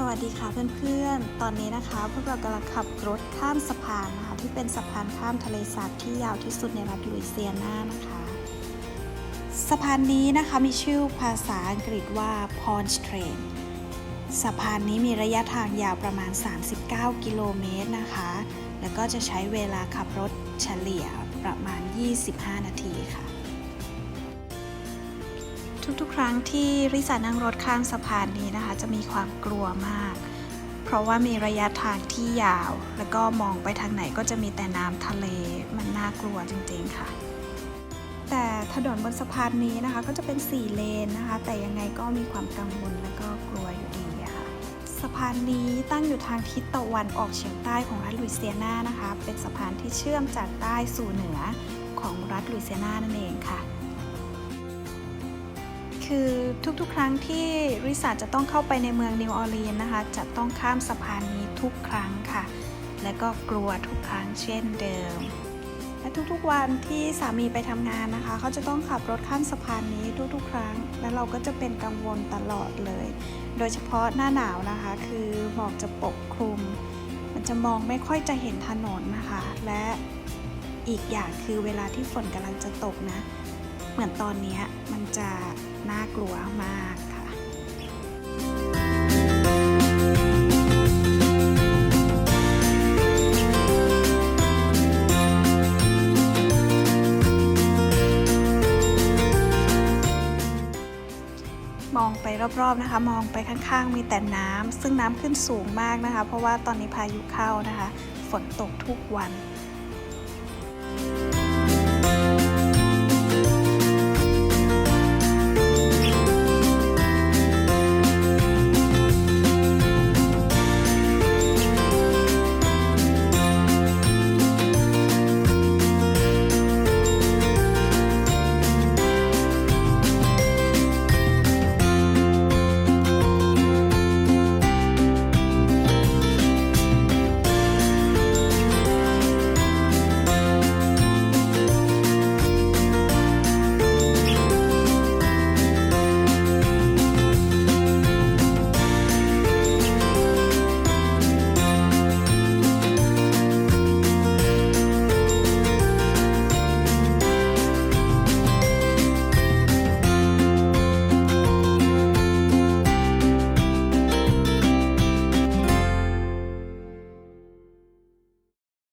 สวัสดีค่ะเพื่อนๆ ตอนนี้นะคะ พวกเรากำลังขับรถข้ามสะพานนะคะ ที่เป็นสะพานข้ามทะเลสาบที่ยาวที่สุดในรัฐลุยเซียนานะคะ สะพานนี้นะคะมีชื่อภาษาอังกฤษว่า Pond Train สะพานนี้มีระยะทางยาวประมาณ 39 กิโลเมตรนะคะ แล้วก็จะใช้เวลาขับรถเฉลี่ยประมาณ 25 นาทีค่ะ ทุกๆ ครั้งที่ริสานั่งรถข้ามสะพานนี้นะคะ จะมีความกลัวมาก เพราะว่ามีระยะทางที่ยาว แล้วก็มองไปทางไหนก็จะมีแต่น้ำทะเลมันน่ากลัวจริงๆค่ะ แต่ถนนบนสะพานนี้นะคะก็จะเป็น 4 เลนนะคะ แต่ยังไงก็มีความกังวลและก็กลัวอยู่ดีค่ะสะพานนี้ตั้งอยู่ทางทิศตะวันออกเฉียงใต้ของรัฐลุยเซียนานะคะ เป็นสะพานที่เชื่อมจากใต้สู่เหนือของรัฐลุยเซียนานั่นเองค่ะ คือทุกๆ ครั้งที่ริสาจะต้องเข้าไปในเมืองนิวออร์ลีนส์นะคะ จะต้องข้ามสะพานนี้ทุกครั้งค่ะ และก็กลัวทุกครั้งเช่นเดิม และทุกๆวันที่สามีไปทำงานนะคะ เขาจะต้องขับรถข้ามสะพานนี้ทุกๆ ครั้ง และเราก็จะเป็นกังวลตลอดเลย โดยเฉพาะหน้าหนาวนะคะ คือหมอกจะปกคลุม มันจะมองไม่ค่อยจะเห็นถนนนะคะ และอีกอย่างคือเวลาที่ฝนกำลังจะตกนะ เหมือนตอนนี้มันจะน่ากลัวมากค่ะ มองไปรอบๆนะคะ มองไปข้างๆ มีแต่น้ำซึ่งน้ำขึ้นสูงมากนะคะ เพราะว่าตอนนี้พายุเข้านะคะ ฝนตกทุกวัน